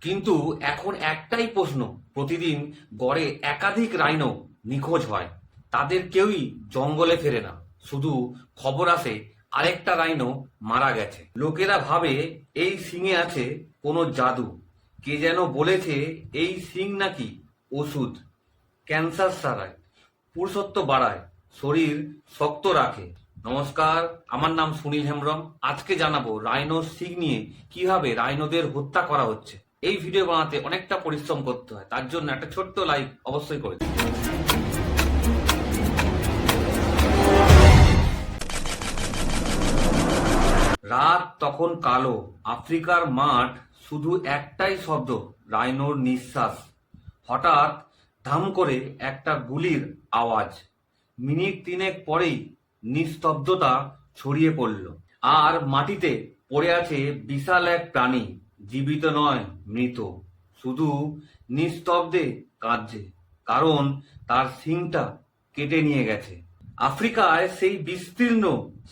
কিন্তু এখন একটাই প্রশ্ন, প্রতিদিন গড়ে একাধিক রাইনো নিখোঁজ হয়। তাদের কেউই জঙ্গলে ফেরে না, শুধু খবর আসে আরেকটা রাইনো মারা গেছে। লোকেরা ভাবে এই সিংয়ে আছে কোনো জাদু। কে যেন বলেছে এই সিং নাকি ওষুধ। ক্যান্সার সারায়, পুরুষত্ব বাড়ায়, শরীর শক্ত রাখে। নমস্কার, আমার নাম সুনীল হেমব্রম। আজকে জানাব রাইনো সিং নিয়ে কীভাবে রাইনোদের হত্যা করা হচ্ছে। এই ভিডিও বানাতে অনেকটা পরিশ্রম করতে হয়। তার জন্য একটা ছোট্ট লাইক অবশ্যই করে। রাত তখন কালো। আফ্রিকার মাঠ শুধু একটাই শব্দ, রাইনোর নিঃশ্বাস। হঠাৎ ধাম করে একটা গুলির আওয়াজ। মিনিট তিনেক পরেই নিস্তব্ধতা ছড়িয়ে পড়ল। আর মাটিতে পড়ে আছে বিশাল এক প্রাণী। জীবিত নয়, মৃত। শুধু নিস্তব্ধে কাঁদছে, কারণ তার সিংটা কেটে নিয়ে গেছে। আফ্রিকায় সেই বিস্তীর্ণ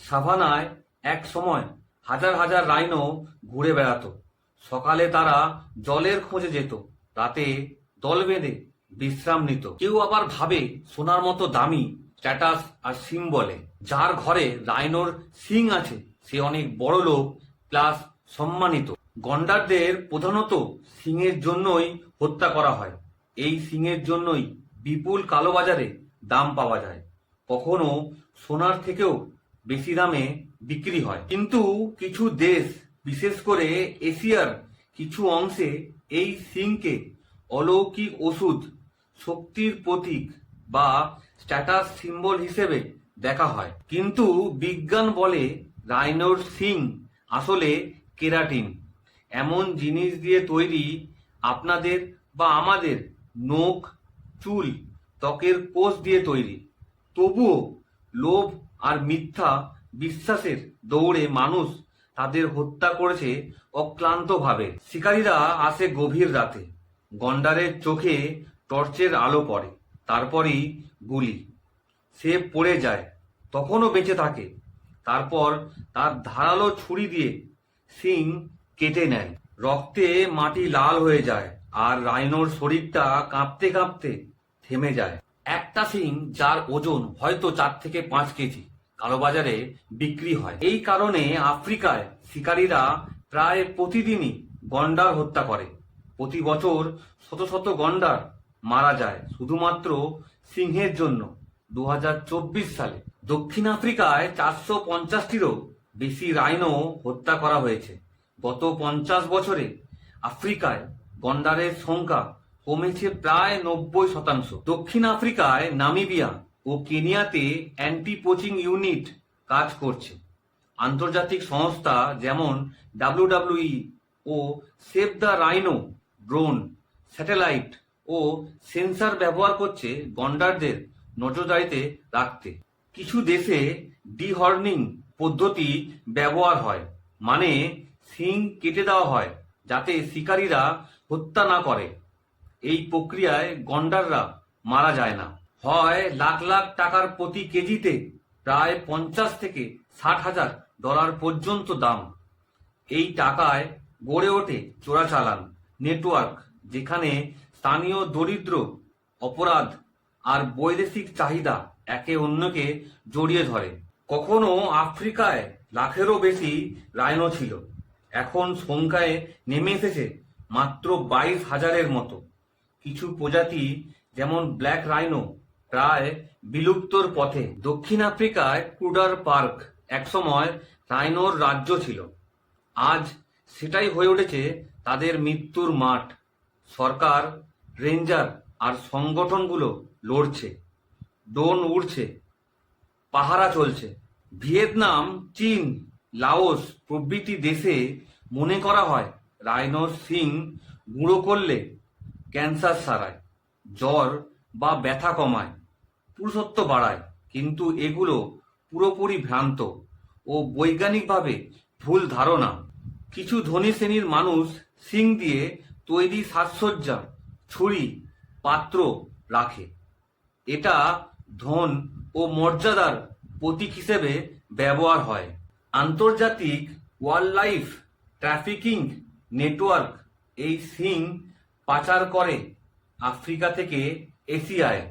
সাভানায় এক সময় হাজার হাজার রাইনো ঘুরে বেড়াতো। সকালে তারা জলের খোঁজে যেত, রাতে দল বেঁধে বিশ্রাম নিত। কেউ আবার ভাবে সোনার মতো দামি স্ট্যাটাস আর সিম্বলে যার ঘরে রাইনোর সিং আছে, সে অনেক বড় লোক প্লাস সম্মানিত। গন্ডারদের প্রধানত সিংয়ের জন্যই হত্যা করা হয়। এই সিংয়ের জন্যই বিপুল কালোবাজারে দাম পাওয়া যায়। কখনো সোনার থেকেও বেশি দামে বিক্রি হয়। কিন্তু কিছু দেশ, বিশেষ করে এশিয়ার কিছু অংশে এই সিংকে অলৌকিক ওষুধ, শক্তির প্রতীক বা স্ট্যাটাস সিম্বল হিসেবে দেখা হয়। কিন্তু বিজ্ঞান বলে রাইনোর সিং আসলে কেরাটিন। এমন জিনিস দিয়ে তৈরি আপনাদের বা আমাদের নখ, চুল, ত্বকের কোষ দিয়ে তৈরি। তবুও লোভ আর মিথ্যা বিশ্বাসের দৌড়ে মানুষ তাদের হত্যা করেছে অক্লান্তভাবে। শিকারীরা আসে গভীর রাতে। গন্ডারের চোখে টর্চের আলো পড়ে, তারপরই গুলি। সে পড়ে যায়, তখনও বেঁচে থাকে। তারপর তার ধারালো ছুরি দিয়ে সিং কেটে নেয়। রক্তে মাটি লাল হয়ে যায় আর রাইনোর শরীরটা কাঁপতে কাঁপতে থেমে যায়। একটা সিং যার ওজন হয়তো চার থেকে পাঁচ কেজি, কালোবাজারে বিক্রি হয়। এই কারণে আফ্রিকায় শিকারীরা প্রায় প্রতিদিনই গন্ডার হত্যা করে। প্রতি বছর শত শত গন্ডার মারা যায় শুধুমাত্র সিংহের জন্য। দু হাজার চব্বিশ সালে দক্ষিণ আফ্রিকায় চারশো পঞ্চাশটিরও বেশি রাইনো হত্যা করা হয়েছে। গত পঞ্চাশ বছরে আফ্রিকায় গন্ডারের সংখ্যা কমেছে প্রায় নব্বই শতাংশ। দক্ষিণ আফ্রিকায় নামিবিয়া ও কেনিয়াতে অ্যান্টি পোচিং ইউনিট কাজ করছে। আন্তর্জাতিক সংস্থা যেমন WWE O save the rhino drone, satellite O sensor ব্যবহার করছে গন্ডারদের নজরদারিতে রাখতে। কিছু দেশে ডিহর্নিং পদ্ধতি ব্যবহার হয় মানে শিং কেটে দেওয়া হয় যাতে শিকারীরা হত্যা না করে। এই প্রক্রিয়ায় গন্ডাররা মারা যায় না। হয় লাখ লাখ টাকার প্রতি কেজিতে প্রায় পঞ্চাশ থেকে ষাট হাজার ডলার পর্যন্ত দাম। এই টাকায় গড়ে ওঠে চোরাচালান নেটওয়ার্ক, যেখানে স্থানীয় দরিদ্র, অপরাধ আর বৈদেশিক চাহিদা একে অন্যকে জড়িয়ে ধরে। কখনো আফ্রিকায় লাখেরও বেশি রাইনো ছিল। এখন সংখ্যায় নেমে এসেছে মাত্র বাইশ হাজারের মতো। কিছু প্রজাতি যেমন ব্ল্যাক রাইনো প্রায় বিলুপ্তর পথে। দক্ষিণ আফ্রিকায় ক্রুডার পার্ক একসময় রাইনোর রাজ্য ছিল। আজ সেটাই হয়ে উঠেছে তাদের মৃত্যুর মাঠ। সরকার, রেঞ্জার আর সংগঠনগুলো লড়ছে। ডোন উড়ছে। পাহারা চলছে। ভিয়েতনাম, চীন লাওস প্রভৃতি দেশে মনে করা হয় রাইনোর সিং গুঁড়ো করলে ক্যান্সার সারায়, জ্বর বা ব্যথা কমায়, পুরুষত্ব বাড়ায়, কিন্তু এগুলো পুরোপুরি ভ্রান্ত ও বৈজ্ঞানিকভাবে ভুল ধারণা। কিছু ধনী শ্রেণির মানুষ সিং দিয়ে তৈরি সাজসজ্জা, ছুরি, পাত্র রাখে। এটা ধন ও মর্যাদার প্রতীক হিসেবে ব্যবহার হয়। আন্তর্জাতিক ওয়াইল্ড লাইফ ট্রাফিকিং নেটওয়ার্ক এই সিং পাচার করে আফ্রিকা থেকে এশিয়ায়।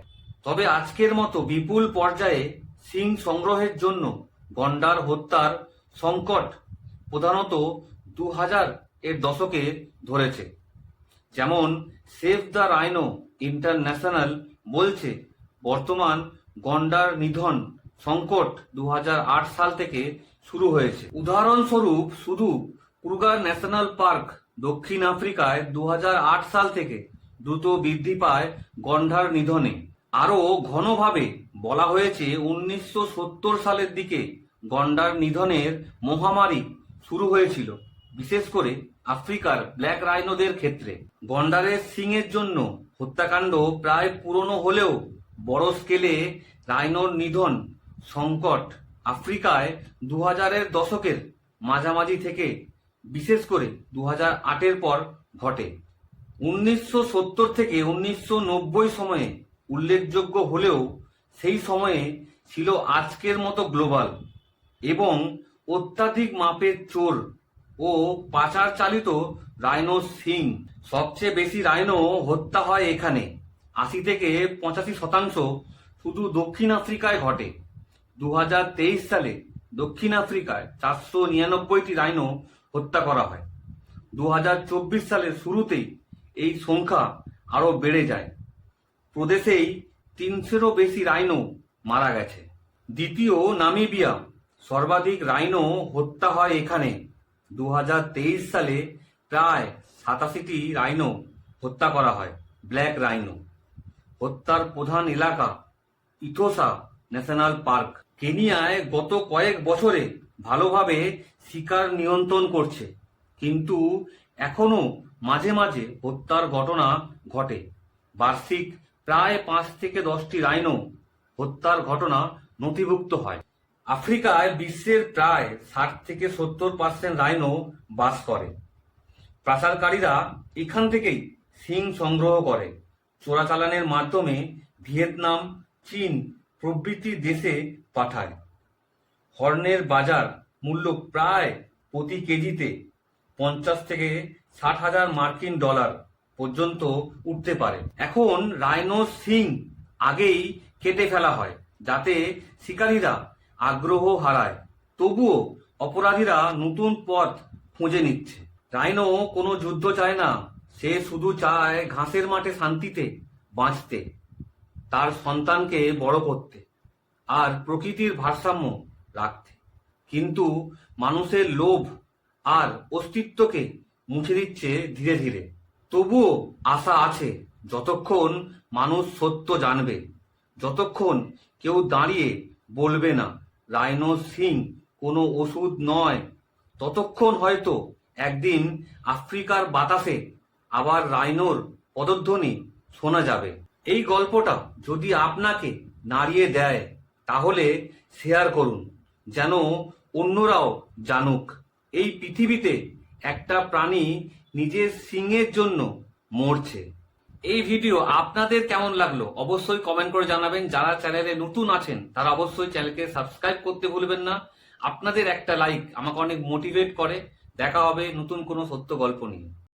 তবে আজকের মতো বিপুল পর্যায়ে সিং সংগ্রহের জন্য গন্ডার হত্যার সংকট প্রধানত দু হাজার এর দশকে ধরেছে। যেমন সেভ দ্য রাইনো ইন্টারন্যাশনাল বলছে, বর্তমান গন্ডার নিধন সংকট দু হাজার আট সাল থেকে শুরু হয়েছে। উদাহরণস্বরূপ, শুধু ক্রুগার ন্যাশনাল পার্ক দক্ষিণ আফ্রিকায় দু হাজার আট সাল থেকে দ্রুত বৃদ্ধি পায় গন্ডার নিধনে। আরও ঘনভাবে বলা হয়েছে, উনিশশো সত্তর সালের দিকে গন্ডার নিধনের মহামারী শুরু হয়েছিল, বিশেষ করে আফ্রিকার ব্ল্যাক রাইনোদের ক্ষেত্রে। গন্ডারের সিংয়ের জন্য হত্যাকাণ্ড প্রায় পুরনো হলেও বড় স্কেলে রাইনোর নিধন সংকট আফ্রিকায় দু হাজারের দশকের মাঝামাঝি থেকে, বিশেষ করে দু হাজার আটের পর ঘটে। উনিশশো সত্তর থেকে উনিশশো নব্বই সময়ে উল্লেখযোগ্য হলেও সেই সময়ে ছিল আজকের মতো গ্লোবাল এবং অত্যাধিক মাপের চোর ও পাচার চালিত রাইনো সিং। সবচেয়ে বেশি রাইনো হত্যা হয় এখানে। আশি থেকে পঁচাশি শতাংশ শুধু দক্ষিণ আফ্রিকায় ঘটে। দু হাজার তেইশ সালে দক্ষিণ আফ্রিকায় চারশো নিরানব্বইটি রাইনো হত্যা করা হয়। দু হাজার চব্বিশ সালের শুরুতেই এই সংখ্যা আরও বেড়ে যায়। প্রদেশেই তিনশোরও বেশি রাইনো মারা গেছে। দ্বিতীয় নামিবিয়া সর্বাধিক রাইনো হত্যা হয় এখানে। দু হাজার তেইশ সালে প্রায় সাতাশিটি রাইনো হত্যা করা হয়, ব্ল্যাক রাইনো। হত্যার প্রধান এলাকা ইথোসা ন্যাশনাল পার্ক। কেনিয়ায় গত কয়েক বছরে ভালোভাবে শিকার নিয়ন্ত্রণ করছে। কিন্তু এখনও মাঝে মাঝে হত্যার ঘটনা ঘটে। বার্ষিক প্রায় পাঁচ থেকে দশটি রাইনো হত্যার ঘটনা নথিভুক্ত হয়। আফ্রিকায় বিশ্বের প্রায় ষাট থেকে সত্তর পার্সেন্ট রাইনো বাস করে। পাচারকারীরা এখান থেকেই সিং সংগ্রহ করে। চোরাচালানের মাধ্যমে ভিয়েতনাম, চীন প্রভৃতি দেশে পাঠায়। হর্নের বাজার মূল্য প্রায় প্রতি কেজিতে পঞ্চাশ থেকে ষাট হাজার মার্কিন ডলার পর্যন্ত উঠতে পারে। এখন রাইনো সিং আগেই কেটে ফেলা হয়, যাতে শিকারীরা আগ্রহ হারায়। তবুও অপরাধীরা নতুন পথ খুঁজে নিচ্ছে। রাইনো কোনো যুদ্ধ চায় না, সে শুধু চায় ঘাসের মাঠে শান্তিতে বাঁচতে। তার সন্তানকে বড় করতে আর প্রকৃতির ভারসাম্য রাখতে। কিন্তু মানুষের লোভ আর অস্তিত্বকে মুছে দিচ্ছে ধীরে ধীরে। তবুও আশা আছে, যতক্ষণ মানুষ সত্য জানবে, যতক্ষণ কেউ দাঁড়িয়ে বলবে না, রাইনো সিং, কোনো ওষুধ নয়। ততক্ষণ হয়তো একদিন আফ্রিকার বাতাসে আবার রাইনোর পদধ্বনি শোনা যাবে। এই গল্পটা যদি আপনাকে নাড়িয়ে দেয়, তাহলে শেয়ার করুন, যেন অন্যরাও জানুক। এই পৃথিবীতে একটা প্রাণী নিজের সিংয়ের জন্য মরছে। এই ভিডিও আপনাদের কেমন লাগল অবশ্যই কমেন্ট করে জানাবেন। যারা চ্যানেলে নতুন আছেন, তারা অবশ্যই চ্যানেলকে সাবস্ক্রাইব করতে ভুলবেন না। আপনাদের একটা লাইক আমাকে অনেক মোটিভেট করে। দেখা হবে নতুন কোনো সত্য গল্প নিয়ে।